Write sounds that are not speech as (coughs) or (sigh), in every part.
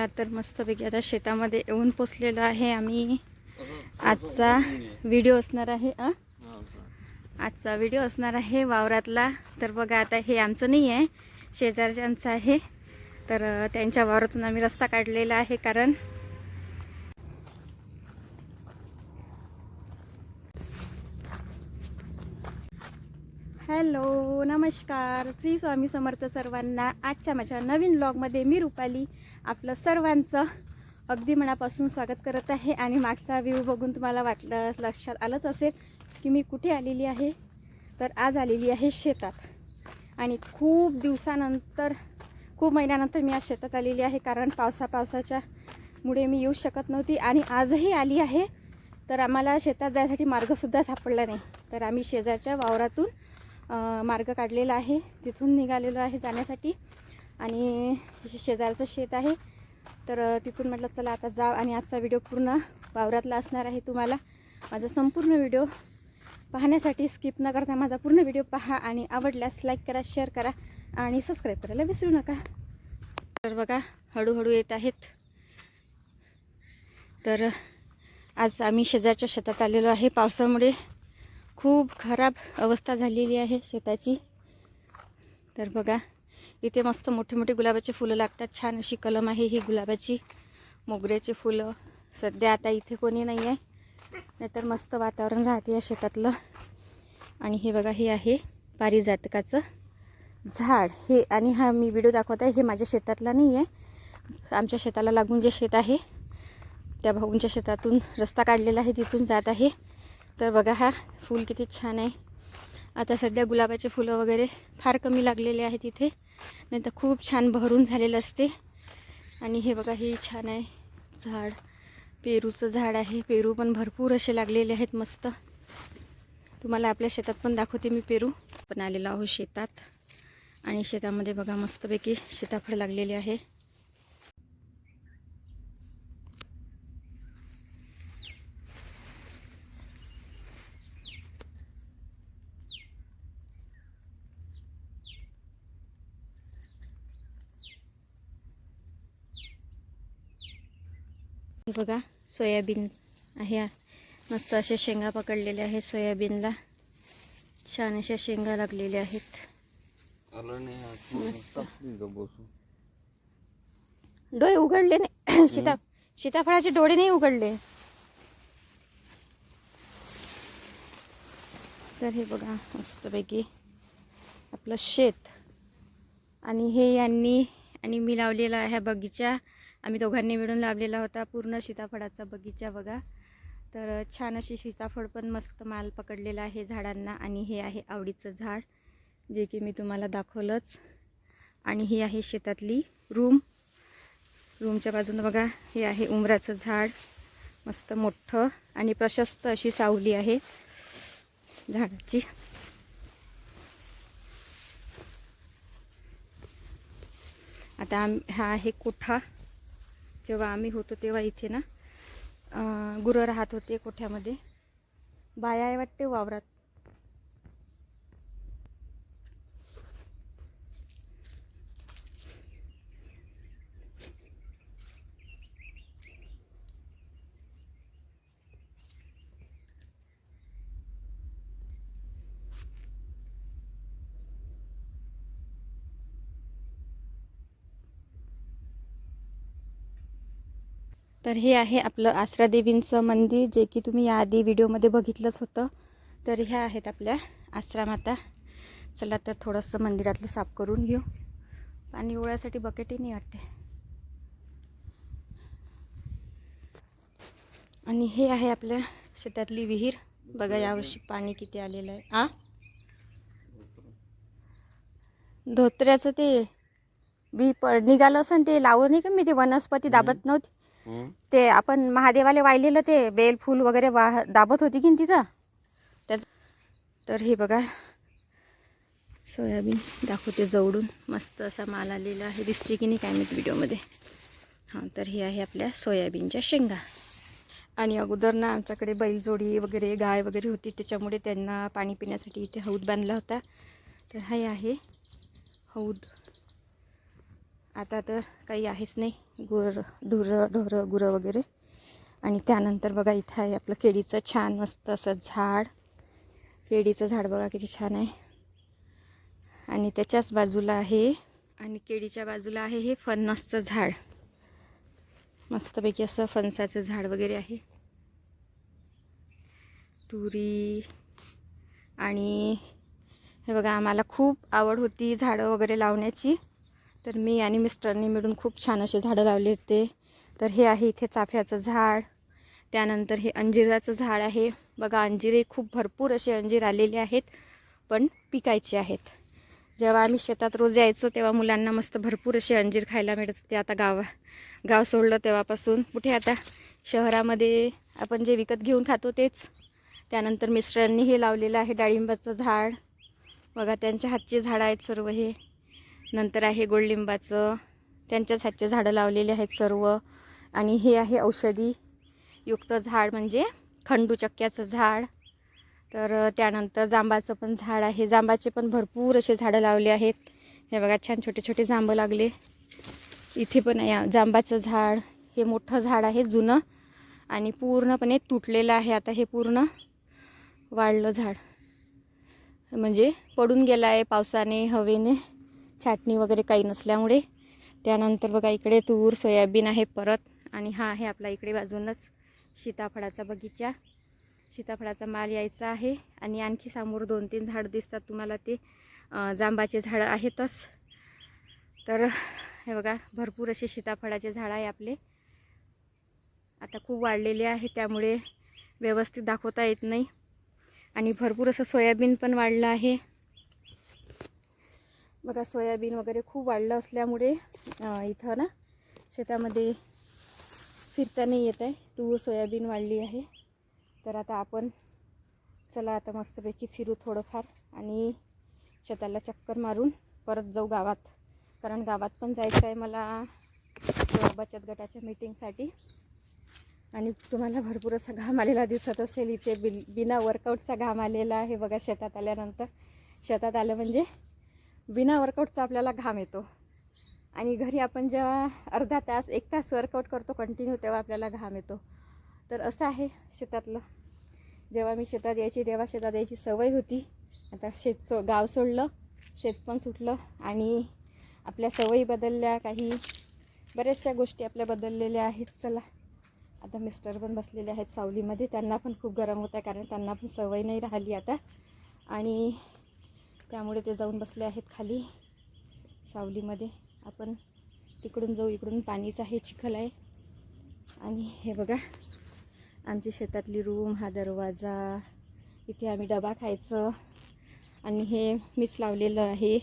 चला तर मस्तपैकी आता शेतामध्ये येऊन पोचलेलो आहे आम्ही. आजचा व्हिडिओ असणार आहे अ? आजचा व्हिडिओ असणार आहे वावरातला. तर बघा आता हे आमचं नाही आहे शेजारच्यांचं आहे. तर त्यांच्या वावरातून आम्ही रस्ता काढलेला आहे कारण हॅलो नमस्कार. श्री स्वामी समर्थ सर्वांना आजच्या माझ्या नवीन ब्लॉगमध्ये मी रुपाली आपलं सर्वांचं अगदी मनापासून स्वागत करत आहे. आणि मागचा व्ह्यू बघून तुम्हाला वाटलं लक्षात आलंच असेल की मी कुठे आलेली आहे? तर आज आलेली आहे शेतात. आणि खूप दिवसानंतर खूप महिन्यानंतर मी आज शेतात आलेली आहे कारण पावसा पावसाच्या मुळे मी येऊ शकत नव्हती आणि आजही आली आहे. तर आम्हाला शेतात जायसाठी मार्गसुद्धा सापडला नाही. तर आम्ही शेजारच्या वावरातून मार्ग काढलेला आहे. तिथून निघालेलो आहे जाण्यासाठी. आणि शेजारचं शेत आहे. तर तिथून म्हटलं चला आता जा आणि आजचा व्हिडिओ पूर्ण वावरातला असणार आहे तुम्हाला. माझा संपूर्ण व्हिडिओ पाहण्यासाठी स्किप न करता माझा पूर्ण व्हिडिओ पहा आणि आवडल्यास लाईक करा शेअर करा आणि सबस्क्राईब करायला विसरू नका. तर बघा हळूहळू येत आहेत. तर आज आम्ही शेजारच्या शेतात आलेलो आहे पावसामुळे. खूप खराब अवस्था झालेली आहे शेताची. तर बघा इथे मस्त मोठे मोठे गुलाबाचे फुलं लागतात. छान अशी कलम आहे ही गुलाबाची. मोगऱ्याचे फुलं. सध्या आता इथे कोणी नाही आहे. नाहीतर मस्त वातावरण राहते या शेतातलं. आणि हे बघा हे आहे पारिजातकाचं झाड. हे आणि हा मी व्हिडिओ दाखवत आहे हे माझ्या शेतातला नाही आहे. आमच्या शेताला लागून जे शेत आहे त्या भाऊंच्या शेतातून रस्ता काढलेला आहे तिथून जात आहे. तर बघा हा फूल किती छान आहे. आता सध्या गुलाबाचे फुलं वगैरे फार कमी लागलेले आहेत इथे. नाही तर खूप छान भरून झालेलं असते. आणि हे बघा हे छान आहे. झाड पेरूचं झाड आहे. पेरू पण भरपूर असे लागलेले आहेत मस्त. तुम्हाला आपल्या शेतात पण दाखवते मी पेरू. पण आलेलो आहो शेतात. आणि शेतामध्ये बघा मस्तपैकी सीताफळ लागलेले आहे. बघा सोयाबीन आहे. मस्त अशा शेंगा पकडलेल्या आहेत सोयाबीनला. छान अशा शेंगा लागलेल्या आहेत. मस्त. डोळे उघडले नाही. (coughs) सीता सीताफळाचे डोळे नाही उघडले. तर हे बघा मस्तपैकी आपलं शेत. आणि हे यांनी आणि मी लावलेला आहे बगीचा. आम्ही दोघांनी मिळून लावलेला होता पूर्ण सीताफळाचा बगीचा बघा. तर छान अशी सीताफळ पण मस्त माल पकडलेला आहे झाडांना आणि हे आहे आवडीचं झाड जे की मी तुम्हाला दाखवलंच. आणि ही आहे शेतातली रूम. रूमच्या बाजूनं बघा हे आहे उमराचं झाड मस्त मोठं आणि प्रशस्त अशी सावली आहे झाडाची. आता आम हा आहे कोठा. जेव्हा आम्ही होतो तेव्हा इथे ना गुरं राहत होते कोठ्यामध्ये. बाया आहे वाटते वावरात. तर हे आहे आपलं आसरा देवींचं मंदिर जे की तुम्ही याआधी व्हिडिओमध्ये बघितलंच होतं. तर ह्या आहेत आपल्या आश्रमाता. चला तर थोडंसं मंदिरातलं साफ करून घेऊ. पाणी ओळ्यासाठी बकेटही नाही वाटते. आणि हे आहे आपल्या शेतातली विहीर. बघा यावर्षी पाणी किती आलेलं आहे. आ? धोत्र्याचं ते बी प निघालं असं ते लावलं नाही का मी ते वनस्पती दाबत नव्हती? ते आपण महादेवाला वाहिलेलं ते बेल फूल वगैरे वाह दाबत होती की तिथं? त्याच तर हे बघा. सोयाबीन दाखवते जवळून. मस्त असा माल आलेला आहे. दिसते की नाही काय माहिती व्हिडिओमध्ये. हां तर हे आहे आपल्या सोयाबीनच्या शेंगा. आणि अगोदर ना आमच्याकडे बैलजोडी वगैरे गाय वगैरे होती. त्याच्यामुळे त्यांना पाणी पिण्यासाठी इथे हौद बांधला होता. तर हे आहे हौद. आता तर काही आहेच नाही. गुर ढुरं ढोरं गुरं वगैरे. आणि त्यानंतर बघा इथं आहे आपलं केळीचं छान मस्त असं झाड. केळीचं झाड बघा किती छान आहे. आणि त्याच्याच बाजूला आहे आणि केळीच्या बाजूला आहे हे फणसचं झाड. मस्तपैकी असं फणसाचं झाड वगैरे आहे. तुरी आणि हे बघा आम्हाला खूप आवड होती झाडं वगैरे लावण्याची. तर मी आणि मिस्टरनी मिळून खूप छान असे झाडं लावले होते. तर हे आहे इथे चाफ्याचं झाड. त्यानंतर हे अंजिराचं झाड आहे. बघा अंजिरे खूप भरपूर असे अंजीर आलेले आहेत पण पिकायचे आहेत. जेव्हा आम्ही शेतात रोज यायचो तेव्हा मुलांना मस्त भरपूर असे अंजीर खायला मिळत होते. आता गाव गाव सोडलं तेव्हापासून. कुठे आता? शहरामध्ये आपण जे विकत घेऊन खातो तेच. त्यानंतर मिस्टरांनी हे लावलेलं आहे डाळिंबाचं झाड. बघा त्यांच्या हातची झाडं आहेत सर्व हे. नंतर आहे गोडलिंबाचं. त्यांच्याच हातचे झाडं लावलेले आहेत सर्व. आणि हे आहे औषधी युक्त झाड म्हणजे खंडू चक्क्याचं झाड. तर त्यानंतर जांबाचं पण झाड आहे. जांबाचे पण भरपूर असे झाडं लावले आहेत. हे बघा छान छोटे छोटे जांब लागले. इथे पण आहे जांबाचं झाड. हे मोठं झाड आहे जुनं. आणि पूर्णपणे तुटलेलं आहे. आता हे पूर्ण वाढलं झाड. म्हणजे पडून गेलं आहे पावसाने हवेने. छाटणी वगैरे काही नसल्यामुळे. त्यानंतर बघा इकडे तूर सोयाबीन आहे परत. आणि हा आहे आपला इकडे बाजूनच सीताफळाचा बगीचा. सीताफळाचा माल यायचा आहे. आणि आणखी समोर दोन तीन झाडं दिसतात. तुम्हाला ते जांबाचे झाडं आहेतच. तर हे बघा भरपूर असे सीताफळाचे झाडं आहे आपले. आता खूप वाढलेले आहे त्यामुळे व्यवस्थित दाखवता येत नाही. आणि भरपूर असं सोयाबीन पण वाढलं आहे. बघा सोयाबीन वगैरे खूप वाढलं असल्यामुळे इथं ना शेतामध्ये फिरता नाही येत आहे. तूर सोयाबीन वाढली आहे. तर आता आपण चला आता मस्तपैकी फिरू थोडंफार आणि शेताला चक्कर मारून परत जाऊ गावात. कारण गावात पण जायचं आहे मला बचत गटाच्या मीटिंगसाठी. आणि तुम्हाला भरपूर असा घाम आलेला दिसत असेल. इथे बिल बिना वर्कआउटचा घाम आलेला आहे बघा शेतात आल्यानंतर. शेतात आलं म्हणजे बिना वर्कआउटचा आपल्याला घाम येतो. आणि घरी आपण जेव्हा अर्धा तास एक तास वर्कआउट करतो कंटिन्यू तेव्हा आपल्याला घाम येतो. तर असं आहे शेतातलं. जेव्हा मी शेतात यायची तेव्हा शेतात यायची सवय होती. आता शेत सो गाव सोडलं शेत पण सुटलं आणि आपल्या सवयी बदलल्या काही बऱ्याचशा गोष्टी आपल्या बदललेल्या आहेत. चला. आता मिस्टर पण बसलेले आहेत सावलीमध्ये. त्यांना पण खूप गरम होत आहे कारण त्यांना पण सवय नाही राहिली आता. आणि त्यामुळे ते जाऊन बसले आहेत खाली सावलीमध्ये. आपण तिकडून जाऊ इकडून पाणीच आहे चिखल आहे. आणि हे बघा आमची शेतातली रूम हा दरवाजा इथे आम्ही डबा खायचं. आणि हे मीच लावलेलं आहे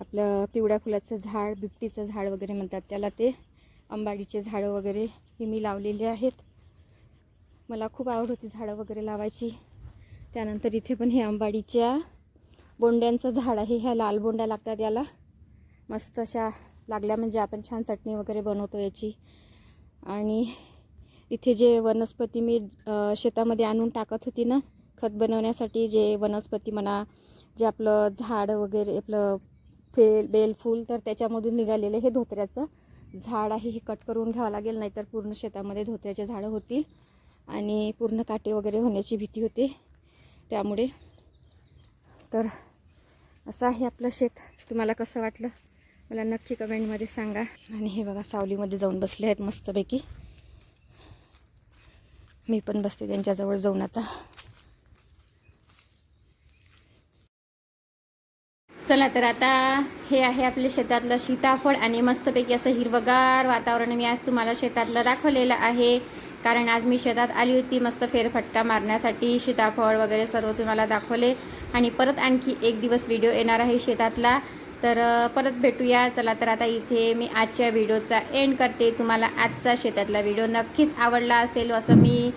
आपलं पिवळ्या फुलाचं झाड बिबटीचं झाड वगैरे म्हणतात त्याला ते अंबाडीचे झाडं वगैरे हे मी लावलेले आहेत. मला खूप आवड होती झाडं वगैरे लावायची. त्यानंतर इथे पण हे अंबाडीच्या बोंड्यांचं झाड आहे ह्या लाल बोंड्या लागतात याला. मस्त अशा लागल्या म्हणजे आपण छान चटणी वगैरे बनवतो याची. आणि इथे जे वनस्पती मी शेतामध्ये आणून टाकत होती ना खत बनवण्यासाठी जे वनस्पती म्हणा जे आपलं झाड वगैरे आपलं फेल बेलफूल तर त्याच्यामधून निघालेलं हे धोत्र्याचं झाड आहे हे कट करून घ्यावं लागेल नाहीतर पूर्ण शेतामध्ये धोत्र्याचे झाडं होतील आणि पूर्ण काटे वगैरे होण्याची भीती होते त्यामुळे. तर असं आहे आपलं शेत. तुम्हाला कसं वाटलं? मला नक्की कमेंटमध्ये सांगा. आणि हे बघा सावलीमध्ये जाऊन बसले आहेत मस्तपैकी. मी पण बसते त्यांच्याजवळ जाऊन आता. चला तर आता हे आहे आपल्या शेतातलं सीताफळ आणि मस्तपैकी असं हिरवगार वातावरण मी आज तुम्हाला शेतातलं दाखवलेलं आहे. कारण आज मी शेतात आली होती मस्त फेरफटका मारण्यासाठी सीताफळ वगैरे सर्व तुम्हाला दाखवले. आणि परत आणखी एक दिवस व्हिडिओ येणार आहे शेतातला. तर परत भेटूया. चला तर आता इथे मी आजच्या व्हिडिओचा एंड करते. तुम्हाला आजचा शेतातला व्हिडिओ नक्कीच आवडला असेल असं मी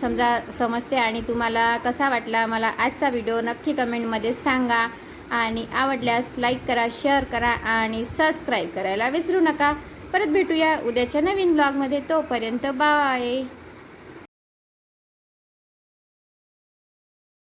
समजा समजते. आणि तुम्हाला कसा वाटला मला आजचा व्हिडिओ नक्की कमेंटमध्ये सांगा. आणि आवडल्यास लाईक करा शेअर करा आणि सबस्क्राईब करायला विसरू नका. परत भेटूया उद्याच्या नवीन ब्लॉगमध्ये तोपर्यंत बाय